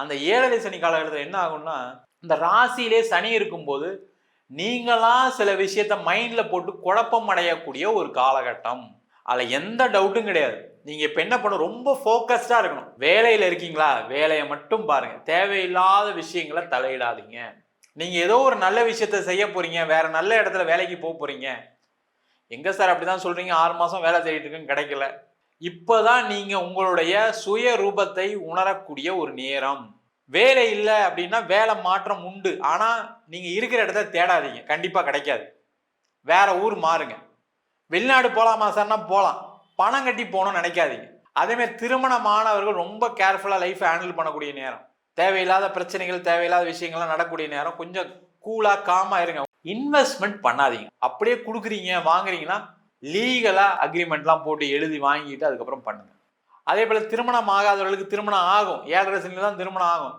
அந்த ஏழரை சனி காலகட்டத்தில் என்ன ஆகும்னா இந்த ராசியிலே சனி இருக்கும்போது நீங்களா சில விஷயத்த மைண்டில் போட்டு குழப்பம் அடையக்கூடிய ஒரு காலகட்டம். அதில் எந்த டவுட்டும் கிடையாது. நீங்கள் இப்போ என்ன பண்ணணும்? ரொம்ப ஃபோக்கஸ்டாக இருக்கணும். வேலையில் இருக்கீங்களா? வேலையை மட்டும் பாருங்கள் தேவையில்லாத விஷயங்களை தலையிடாதீங்க. நீங்கள் ஏதோ ஒரு நல்ல விஷயத்த செய்ய போகிறீங்க வேறு நல்ல இடத்துல வேலைக்கு போக போகிறீங்க எங்கே சார் அப்படி தான் சொல்கிறீங்க ஆறு மாதம் வேலை தேடிட்டு இருக்குன்னு கிடைக்கல. இப்போதான் நீங்க உங்களுடைய சுய ரூபத்தை உணரக்கூடிய ஒரு நேரம். வேலை இல்லை அப்படின்னா வேலை மாற்றம் உண்டு. ஆனால் நீங்கள் இருக்கிற இடத்த தேடாதீங்க. கண்டிப்பாக கிடைக்காது. வேற ஊர் மாறுங்க. வெளிநாடு போகலாமா சார்னா போகலாம் பணம் கட்டி போகணும்னு நினைக்காதீங்க. அதேமாதிரி திருமணமானவர்கள் ரொம்ப கேர்ஃபுல்லாக லைஃப் ஹேண்டில் பண்ணக்கூடிய நேரம். தேவையில்லாத பிரச்சனைகள் தேவையில்லாத விஷயங்கள்லாம் நடக்கக்கூடிய நேரம் கொஞ்சம் கூலாக காமாக இருங்க. இன்வெஸ்ட்மெண்ட் பண்ணாதீங்க. அப்படியே கொடுக்குறீங்க வாங்குறீங்கன்னா லீகலாக அக்ரிமெண்ட்லாம் போட்டு எழுதி வாங்கிட்டு அதுக்கப்புறம் பண்ணுங்க. அதே போல் திருமணம் ஆகாதவர்களுக்கு திருமணம் ஆகும். ஏழரை சனியில் தான் திருமணம் ஆகும்.